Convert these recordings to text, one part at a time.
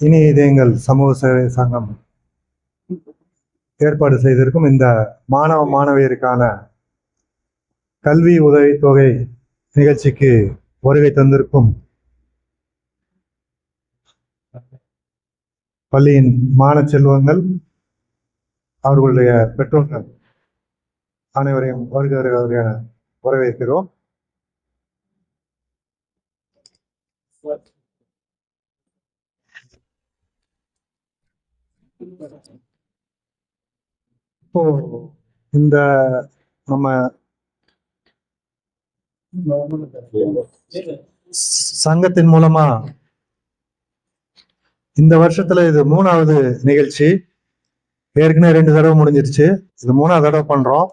இனி இது எங்கள் சமூக சேவை சங்கம் ஏற்பாடு செய்திருக்கும் இந்த மாணவ மாணவியருக்கான கல்வி உதவித்தொகை நிகழ்ச்சிக்கு வருகை தந்திருக்கும் பள்ளியின் மாண செல்வங்கள் அவர்களுடைய பெற்றோர்கள் அனைவரையும் வருக வருக என வரவேற்கிறோம். இப்போ இந்த நம்ம சங்கத்தின் மூலமா இந்த வருஷத்துல இது மூணாவது நிகழ்ச்சி. ஏற்கனவே ரெண்டு தடவை முடிஞ்சிருச்சு. இது மூணாவது தடவை பண்றோம்.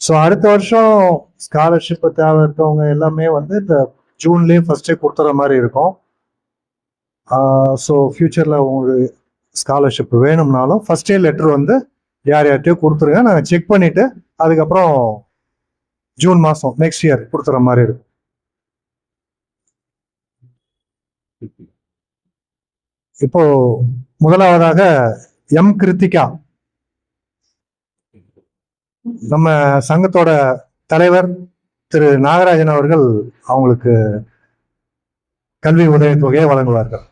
ஸோ அடுத்த வருஷம் ஸ்காலர்ஷிப் தேவை இருக்கவங்க எல்லாமே வந்து இந்த ஜூன்லேயே ஃபர்ஸ்டே கொடுத்துற மாதிரி இருக்கும். ஸோ ஃப்யூச்சரில் உங்களுக்கு ஸ்காலர்ஷிப் வேணும்னாலும் ஃபர்ஸ்டே லெட்டர் வந்து யார் யார்கிட்டயோ கொடுத்துருங்க. நாங்கள் செக் பண்ணிவிட்டு அதுக்கப்புறம் ஜூன் மாதம் நெக்ஸ்ட் இயர் கொடுத்துற மாதிரி இருக்கும். இப்போ முதலாவதாக எம் கிருத்திகா நம்ம சங்கத்தோட தலைவர் திரு நாகராஜன் அவர்கள் அவங்களுக்கு கல்வி உதவித்தொகையை வழங்குவார்கள்.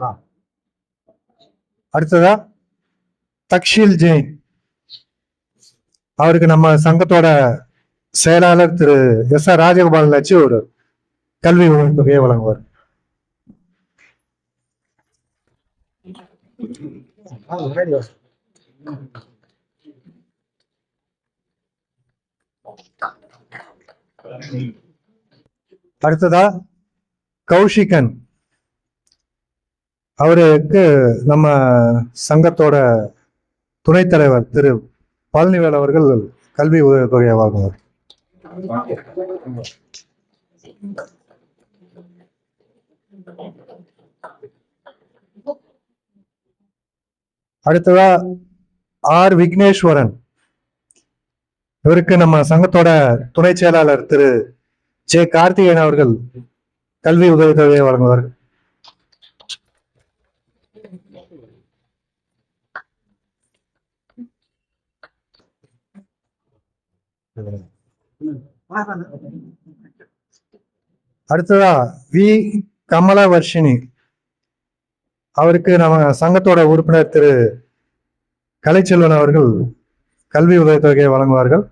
ஆ. அடுத்ததா தக்ஷீல் ஜெயின் அவருக்கு நம்ம சங்கத்தோட செயலாளர் திரு எஸ் ஆர் ராஜகோபாலன் வச்சு ஒரு கல்வி தொகையை வழங்குவார் அடுத்ததா கௌஷிகன். அவருக்கு நம்ம சங்கத்தோட துணைத் தலைவர் திரு பழனிவேல் அவர்கள் கல்வி உதவித்தொகையை வாங்குவார் அடுத்ததா ஆர் விக்னேஸ்வரன். இவருக்கு நம்ம சங்கத்தோட துணை செயலாளர் திரு ஜே கார்த்திகேயன் அவர்கள் கல்வி உதவித்தொகையை வழங்குவார்கள். அடுத்ததா வி. கமலவர்ஷினி. அவருக்கு நம்ம சங்கத்தோட உறுப்பினர் திரு. கலைச்செல்வன் அவர்கள் கல்வி உதவித்தொகையை வழங்குவார்கள்.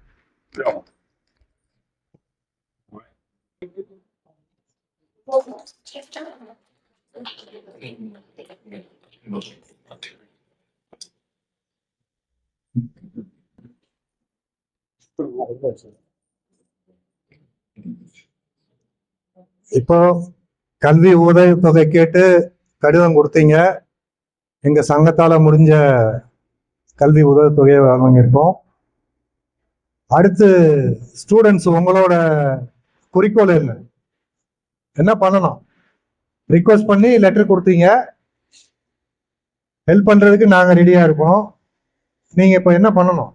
இப்போ கல்வி உதவித்தொகை கேட்டு கடிதம் கொடுத்தீங்க. எங்க சங்கத்தால முடிஞ்ச கல்வி உதவித்தொகையை வாங்கியிருக்கோம். அடுத்து ஸ்டூடெண்ட்ஸ் உங்களோட குறிக்கோள் என்ன என்ன பண்ணணும்? ரிக்வஸ்ட் பண்ணி லெட்டர் கொடுத்தீங்க. ஹெல்ப் பண்றதுக்கு நாங்க ரெடியா இருக்கோம். நீங்க இப்போ என்ன பண்ணணும்?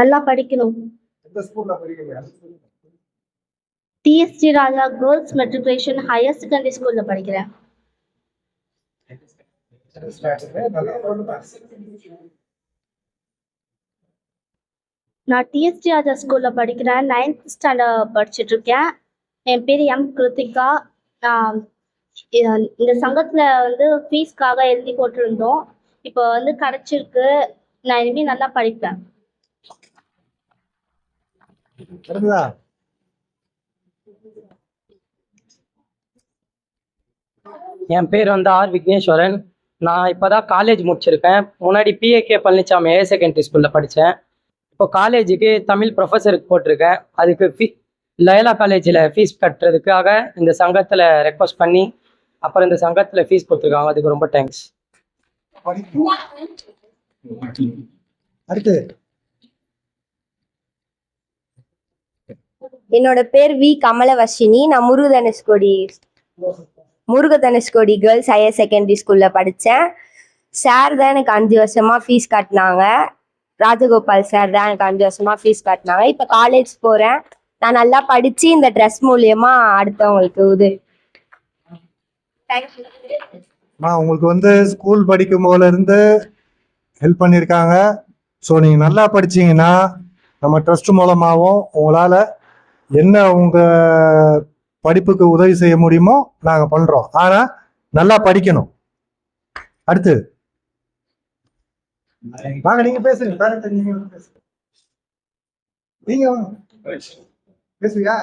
நல்லா படிக்கணும். TST Raja girls matriculation higher secondary ஸ்கூல்ல படிக்கிறேன். நான் டிஎஸ்டி ராஜா ஸ்கூல்ல படிக்கிறேன். நைன்த் ஸ்டாண்டர்ட் படிச்சுட்டு இருக்கேன் என் பேர் எம் கிருத்திகா. நான் இந்த சங்கத்துல வந்து ஃபீஸ்க்காக எழுதி போட்டிருந்தோம். இப்போ வந்து கிடைச்சிருக்கு. நான் இனிமேல் நல்லா படிப்பேன். என் பேர் வந்து ஆர். விக்னேஸ்வரன். நான் இப்போ தான் காலேஜ் முடிச்சிருக்கேன். முன்னாடி பிஏகே பழனிசாமி ஹையர் செகண்டரி ஸ்கூலில் படித்தேன் இப்போ காலேஜுக்கு தமிழ் ப்ரொஃபஸருக்கு போட்டிருக்கேன். அதுக்கு ஃபீ லயலா காலேஜில் ஃபீஸ் கட்டுறதுக்காக இந்த சங்கத்தில் ரெக்வஸ்ட் பண்ணி அப்புறம் இந்த சங்கத்தில் ஃபீஸ் கொடுத்துருக்காங்க அதுக்கு ரொம்ப தேங்க்ஸ் அடுத்து. என்னோட பேர் வி கமலவர்ஷினி. நான் Murugadhanushkodi Murugadhanushkodi girls higher secondary ஸ்கூலில் படித்தேன் சார் தான் எனக்கு அஞ்சு வருஷமா ஃபீஸ் கட்டினாங்க. ராஜகோபால் சார் தான் எனக்கு அஞ்சு வருஷமா ஃபீஸ் கட்டினாங்க. இப்போ காலேஜ் போகிறேன் நான் நல்லா படித்து இந்த ட்ரெஸ் மூலியமா அடுத்தவங்களுக்கு உதவி. உங்களுக்கு வந்து ஸ்கூல் படிக்கும் போதுல இருந்து ஹெல்ப் பண்ணியிருக்காங்க. ஸோ நீங்கள் நல்லா படிச்சீங்கன்னா நம்ம ட்ரஸ்ட் மூலமாகவும் உங்களால் என்ன உங்கள் படிப்புக்கு உதவி செய்ய முடியுமோ நாங்கள் பண்ணுறோம் ஆனால் நல்லா படிக்கணும். அடுத்து வாங்க நீங்க பேசுங்க. நீங்க பேசுங்க நீங்க பேசுவியா?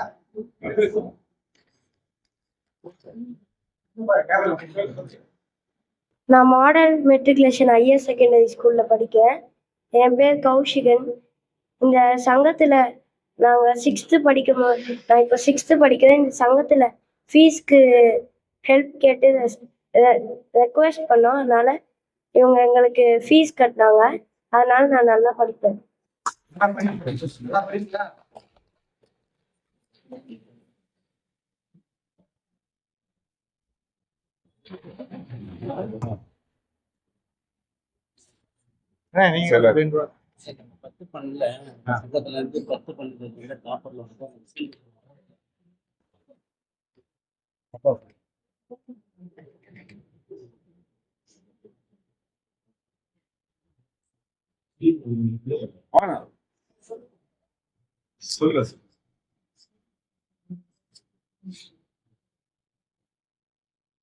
நான் மாடல் மெட்ரிகுலேஷன் ஹையர் செகண்டரி ஸ்கூலில் படிக்கிறேன். என் பேர் கௌஷிகன். இந்த சங்கத்தில் நாங்கள் சிக்ஸ்த்து படிக்கும் நான் இப்போ சிக்ஸ்த்து படிக்கிறேன். இந்த சங்கத்தில் ஃபீஸ்க்கு ஹெல்ப் கேட்டு ரெக்வெஸ்ட் பண்ணோம். அதனால் இவங்க எங்களுக்கு ஃபீஸ் கட்டினாங்க அதனால நான் நல்லா படிப்பேன். பத்து பண்ணல சங்கத்துல இருந்து பத்து பண்ணல காப்பர்ல சொல்லு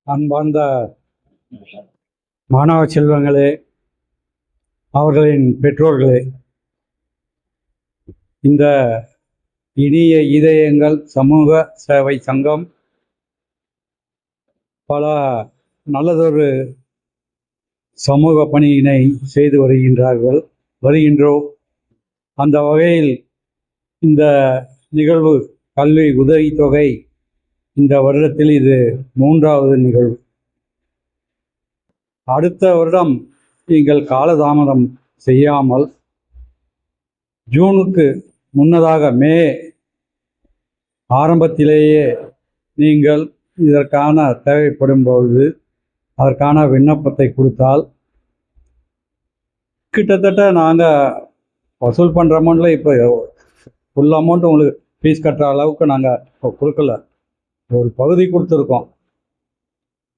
அன்பார்ந்த மாணவ செல்வங்களே அவர்களின் பெற்றோர்களே இந்த இனிய இதயங்கள் சமூக சேவை சங்கம் பல நல்லதொரு சமூக பணியினை செய்து வருகின்றார்கள். வருகின்றோம் அந்த வகையில் இந்த நிகழ்வு கல்வி உதவித்தொகை இந்த வருடத்தில் இது மூன்றாவது நிகழ்வு. அடுத்த வருடம் நீங்கள் காலதாமதம் செய்யாமல் ஜூனுக்கு முன்னதாக மே ஆரம்பத்திலேயே நீங்கள் இதற்கான தேவைப்படும் பொழுது அதற்கான விண்ணப்பத்தை கொடுத்தால் கிட்டத்தட்ட நாங்கள் வசூல் பண்ணுற அமௌண்ட்டில் இப்போ ஃபுல் அமௌண்ட் உங்களுக்கு ஃபீஸ் கட்டுற அளவுக்கு நாங்கள் கொடுக்கல. ஒரு பகுதி கொடுத்துருக்கோம்.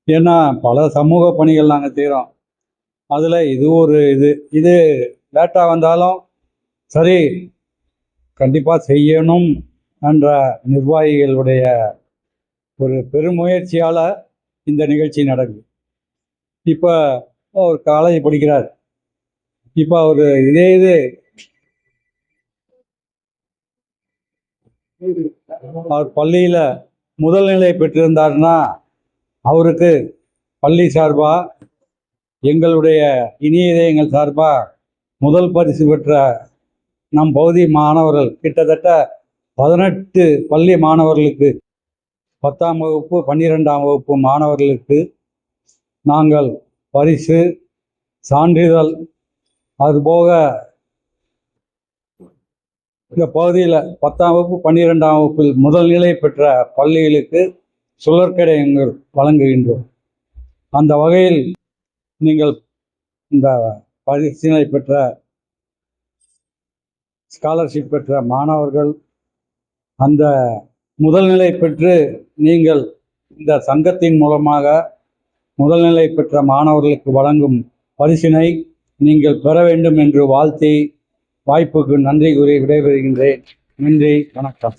ஏன்னா பல சமூக பணிகள் நாங்கள் செய்கிறோம் அதில் இது ஒரு இது. இது லேட்டாக வந்தாலும் சரி கண்டிப்பாக செய்யணும் என்ற நிர்வாகிகளுடைய ஒரு பெருமுயற்சியால் இந்த நிகழ்ச்சி நடக்குது. இப்போ ஒரு காலேஜ் படிக்கிறார். இப்போ அவர் இதே இது. அவர் பள்ளியில் முதல்நிலை பெற்றிருந்தார்னா அவருக்கு பள்ளி சார்பாக எங்களுடைய இனிய இதயங்கள் சார்பாக முதல் பரிசு பெற்ற நம் பகுதி மாணவர்கள். கிட்டத்தட்ட பதினெட்டு பள்ளி மாணவர்களுக்கு பத்தாம் வகுப்பு பன்னிரெண்டாம் வகுப்பு மாணவர்களுக்கு நாங்கள் பரிசு சான்றிதழ் அதுபோக இந்த பகுதியில் பத்தாம் வகுப்பு பன்னிரெண்டாம் வகுப்பில் முதல்நிலை பெற்ற பள்ளிகளுக்கு சுழற்கடையங்கள் வழங்குகின்றோம். அந்த வகையில் நீங்கள் இந்த பரிசினை பெற்ற ஸ்காலர்ஷிப் பெற்ற மாணவர்கள் அந்த முதல்நிலை பெற்று நீங்கள் இந்த சங்கத்தின் மூலமாக முதல்நிலை பெற்ற மாணவர்களுக்கு வழங்கும் பரிசினை நீங்கள் பெற வேண்டும் என்று வாழ்த்தி வாய்ப்புக்கு நன்றி கூறி விடைபெறுகின்றேன். நன்றி வணக்கம்.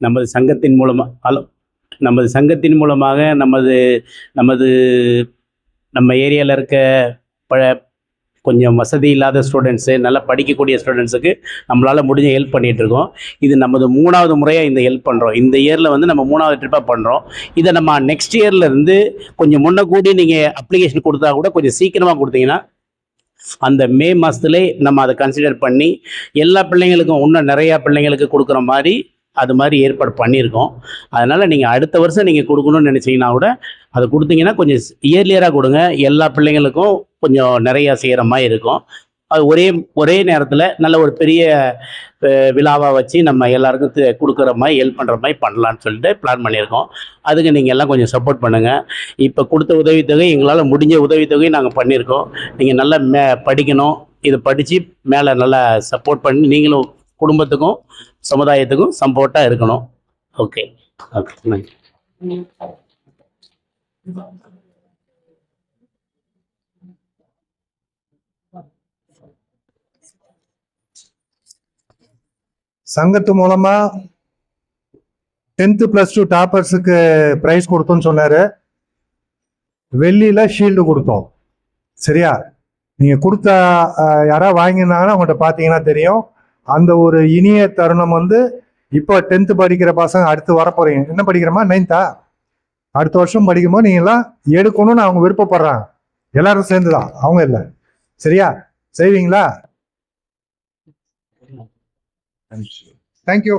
நமது சங்கத்தின் மூலமாக ஹலோ நமது சங்கத்தின் மூலமாக நமது நமது நம்ம ஏரியாவில் இருக்க பழ கொஞ்சம் வசதி இல்லாத ஸ்டூடெண்ட்ஸு நல்லா படிக்கக்கூடிய ஸ்டூடெண்ட்ஸுக்கு நம்மளால் முடிஞ்ச ஹெல்ப் பண்ணிகிட்ருக்கோம் இது நமது மூணாவது முறையாக இந்த ஹெல்ப் பண்ணுறோம் இந்த இயரில் வந்து நம்ம மூணாவது ட்ரிப்பாக பண்ணுறோம் இதை நம்ம நெக்ஸ்ட் இயர்லேருந்து கொஞ்சம் முன்ன கூடி நீங்கள் அப்ளிகேஷன் கொடுத்தா கூட கொஞ்சம் சீக்கிரமாக கொடுத்தீங்கன்னா அந்த மே மாதத்துலேயே நம்ம அதை கன்சிடர் பண்ணி எல்லா பிள்ளைங்களுக்கும் இன்னும் நிறையா பிள்ளைங்களுக்கு கொடுக்குற மாதிரி அது மாதிரி ஏற்பாடு பண்ணியிருக்கோம். அதனால் நீங்கள் அடுத்த வருஷம் நீங்கள் கொடுக்கணும்னு நினச்சிங்கன்னா கூட அதை கொடுத்தீங்கன்னா கொஞ்சம் இயர்லியராக கொடுங்க. எல்லா பிள்ளைங்களுக்கும் கொஞ்சம் நிறையா செய்கிற மாதிரி இருக்கும். அது ஒரே ஒரே நேரத்தில் நல்ல ஒரு பெரிய விழாவாக வச்சு நம்ம எல்லாருக்கும் கொடுக்குற மாதிரி ஹெல்ப் பண்ணுற மாதிரி பண்ணலான்னு சொல்லிட்டு பிளான் பண்ணியிருக்கோம். அதுக்கு நீங்கள் எல்லாம் கொஞ்சம் சப்போர்ட் பண்ணுங்கள் இப்போ கொடுத்த உதவித்தொகை எங்களால் முடிஞ்ச உதவித்தொகையும் நாங்கள் பண்ணியிருக்கோம். நீங்கள் நல்லா மே படிக்கணும். இதை படித்து மேலே நல்லா சப்போர்ட் பண்ணி நீங்களும் குடும்பத்துக்கும் சமுதாயத்துக்கும் சப்போர்ட்டாக இருக்கணும். ஓகே ஓகே நன்றி சங்கத்து மூலமா டென்த்து ப்ளஸ் டூ டாப்பர்ஸுக்கு ப்ரைஸ் கொடுத்தோம்னு சொன்னாரு. வெள்ளியில ஷீல்டு கொடுத்தோம். சரியா? நீங்க கொடுத்த யாராவது வாங்கியிருந்தாங்கன்னா அவங்கள்ட்ட பார்த்தீங்கன்னா தெரியும். அந்த ஒரு இனிய தருணம் வந்து இப்போ டென்த்து படிக்கிற பசங்க அடுத்து வரப்போறீங்க. என்ன படிக்கிறோமா நைன்த்தா அடுத்த வருஷம் படிக்கும்போது நீங்களாம் எடுக்கணும்னு அவங்க விருப்பப்படுறாங்க. எல்லாரும் சேர்ந்து தான் அவங்க இல்லை. சரியா? செய்வீங்களா? தேங்க்யூ